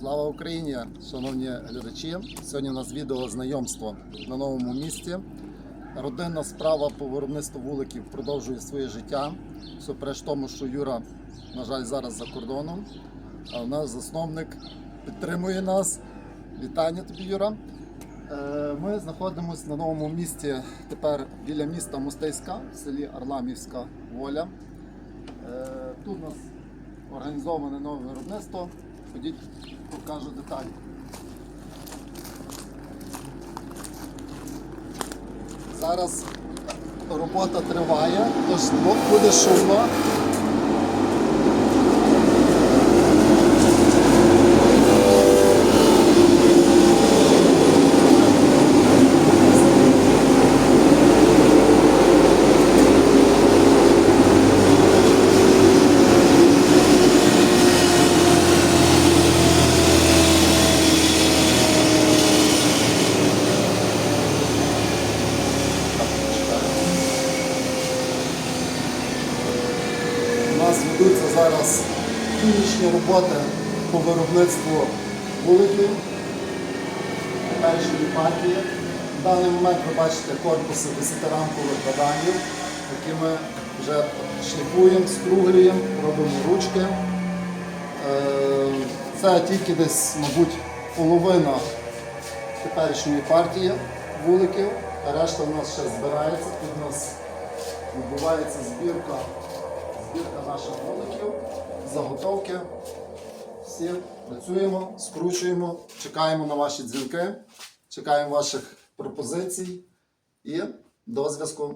Слава Україні, шановні глядачі! Сьогодні у нас відео знайомство на новому місці. Родинна справа по виробництву вуликів продовжує своє життя. Всупереч тому, що Юра, на жаль, зараз за кордоном. А в нас засновник підтримує нас. Вітання тобі, Юра. Е, Ми знаходимося на новому місці тепер біля міста Мостейська в селі Арламівська Воля. Е, Тут у нас організоване нове виробництво. Ходіть, покажу деталі. Зараз робота триває, тож буде шумно. Ведуться зараз фінішні роботи по виробництву вуликів першої партії. В даний момент ви бачите корпуси 10-рамкових баданів, які ми вже шліфуємо, скруглюємо, робимо ручки. Е, Це тільки десь, мабуть, половина теперішньої партії вуликів, а решта у нас ще збирається. Тут у нас відбувається збірка збірка наших вуликів, заготовки. Всі працюємо, скручуємо, чекаємо на ваші дзвінки, чекаємо ваших пропозицій і до зв'язку.